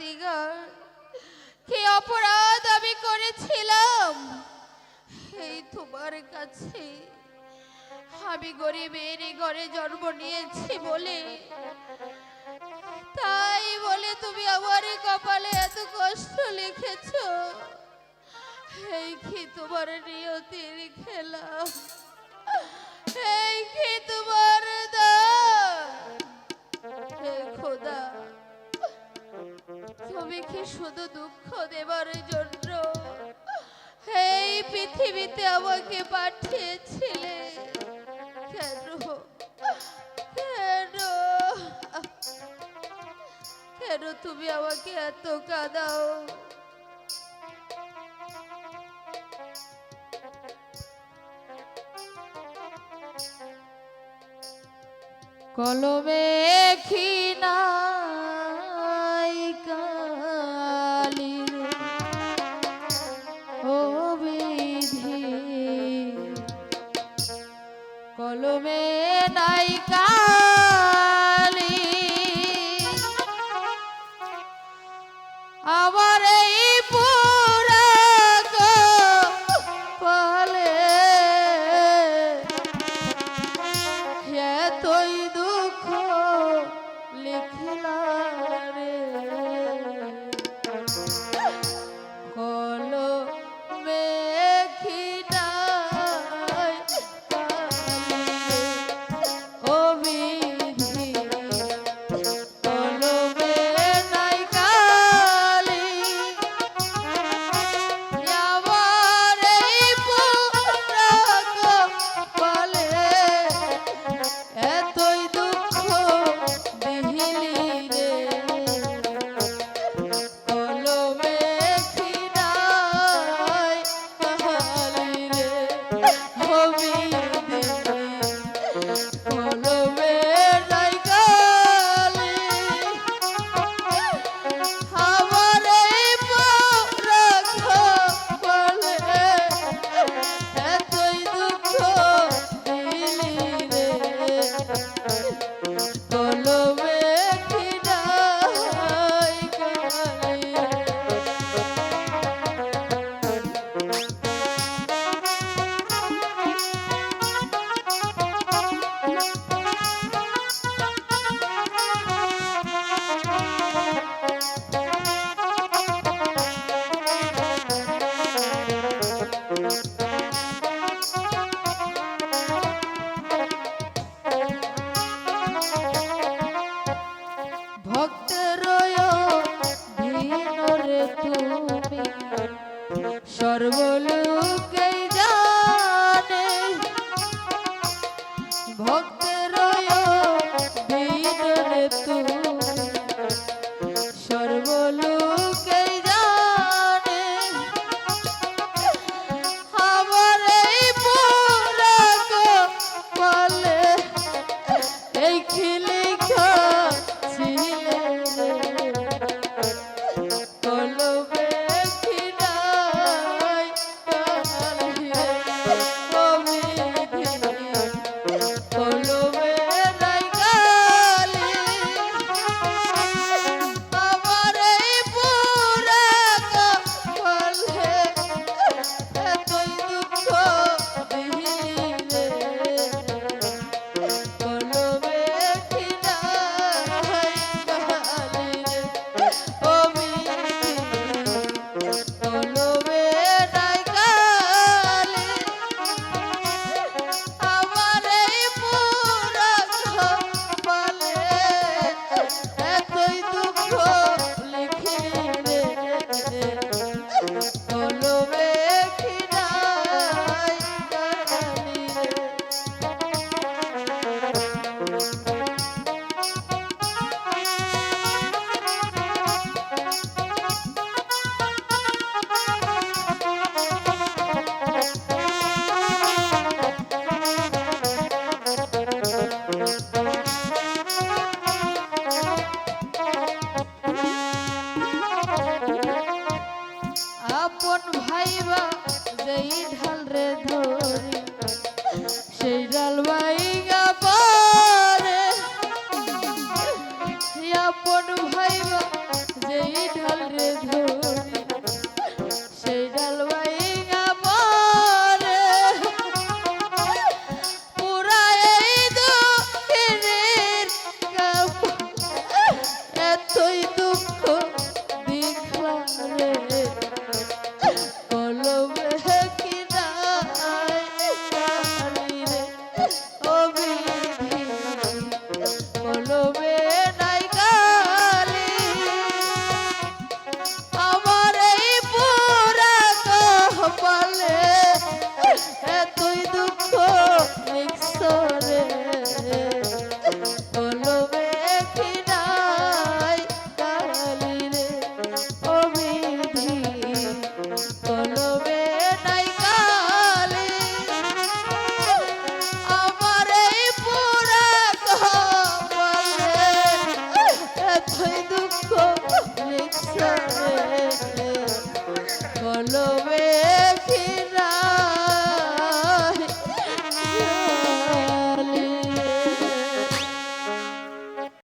দিগর, কি অপরাধ আমি করেছিলাম? এই তোমার কাছে আমি গরিবের ঘরে জন্ম নিয়েছি বলে। তাই বলে তুমি আমার কপালে এত কষ্ট লিখেছ। এই কি তোমার নিয়তির খেলা? দেবার জন্য। এই পৃথিবীতে আমাকে পাঠিয়েছিলে। কেন? কেন? কেন তুমি আমাকে এত কাঁদাও? কলমে খিনা নাই কা করবো মুখ সরে কলমে